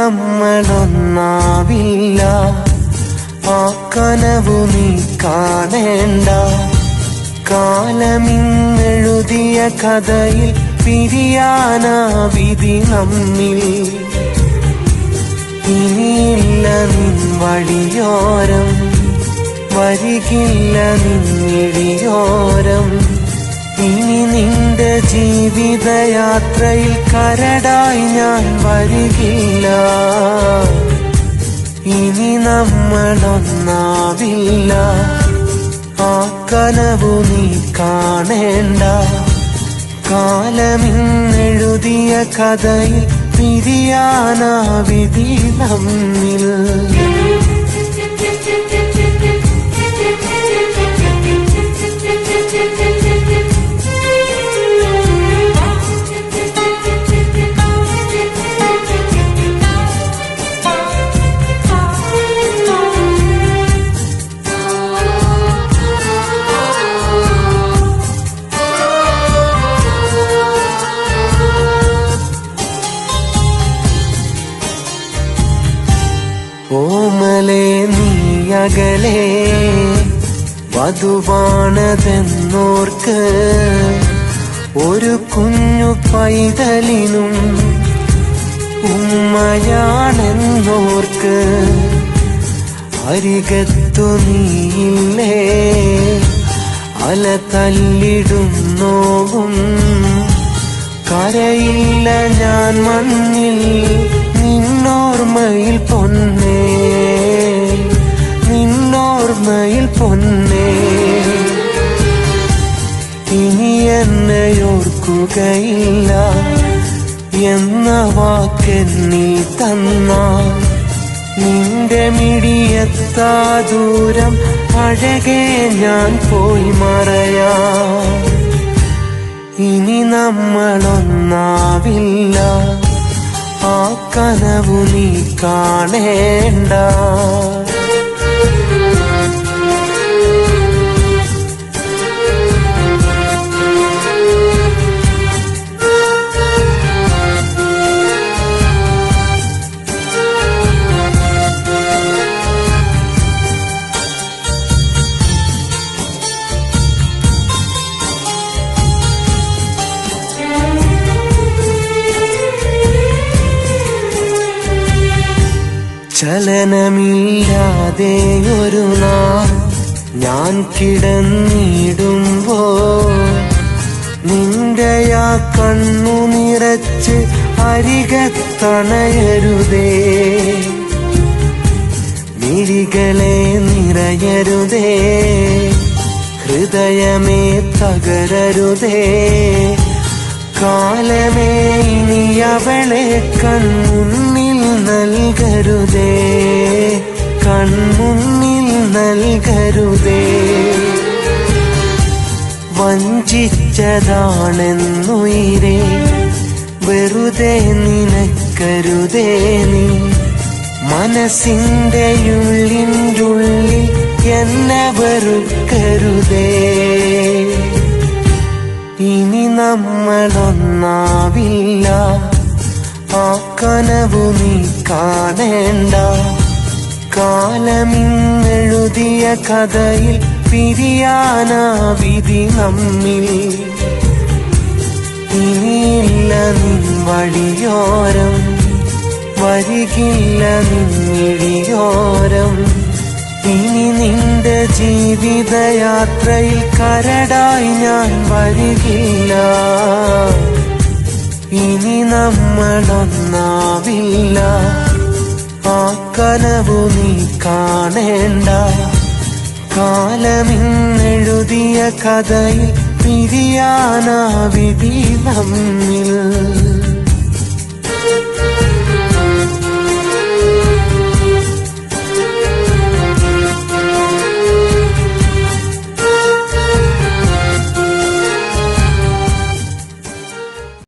നമ്മളൊന്നാവില്ല. ആ കനവു നീ കാണേണ്ട. കാലമിന്നെഴുതിയ കഥയിൽ പിരിയാനാ വിധി നമ്മിൽ. ഇനിയില്ല നിൻ വഴിയോരം വരികില്ല നിന്നിടിയോരം ഇനി നിന്റെ ജീവിതയാത്രയിൽ കരടായി ഞാൻ വരികില്ല. ഇനി നമ്മളൊന്നാവില്ല. ആ കനവു നീ കാണേണ്ട. കാലമിന്നെഴുതിയ കഥയിൽ പിരിയാനാ വിധി നമ്മിൽ. ഓമലെ നീയകലെ വധുവാണതെന്നോർക്ക് ഒരു കുഞ്ഞു പൈതലിനും ഉമ്മയാണെന്നോർക്ക് അരികത്തു നീയില്ലേ? അല തല്ലിടും നോവും കരയില്ല ഞാൻ മണ്ണിൽ ഇനി എന്ന എന്ന വാക്കെന്നീ തന്ന നിന്റെ മിടിയെത്താ ദൂരം അഴകെ ഞാൻ പോയി മറയാ. ഇനി നമ്മളൊന്നാവില്ല. ആ കനവു നീ കാണേണ്ട. ചലനമില്ലാതെ ഒരു നാൾ ഞാൻ കിടന്നിടുമ്പോ നിന്റെ ആ കണ്ണു നിറച്ച് അരികത്തണയരുതേ. മിഴികളെ നിറയരുതേ. ഹൃദയമേ തകരരുതേ. കാലമേ ഇനി അവളെ കൺമുന്നിൽ നൽകരുതേ. കൺമുന്നിൽ നൽകരുതേ. വഞ്ചിച്ചതാണെന്നുയിരേ. വെറുതെ നിനക്കരുതേ നീ. മനസ്സിന്റെ ഉള്ളിന്റുള്ളിൽ എന്നെ വെറുക്കരുതേ. ഇനി നമ്മളൊന്നാവില്ല. ആ കനവു നീ കാണേണ്ട. കാലമിന്നെഴുതിയ കഥയിൽ പിരിയാനാ വിധി നമ്മിൽ. ഇനിയില്ല നിൻ വഴിയോരം വരികില്ല നിന്നിടിയോരം ഇനി നിന്റെ ജീവിതയാത്രയിൽ കരടായി ഞാൻ വരികില്ല. ഇനി നമ്മളൊന്നാവില്ല. ആ കനവു നീ കാണേണ്ട. കാലമിന്നെഴുതിയ കഥയിൽ പിരിയാനാ വിധി നമ്മിൽ.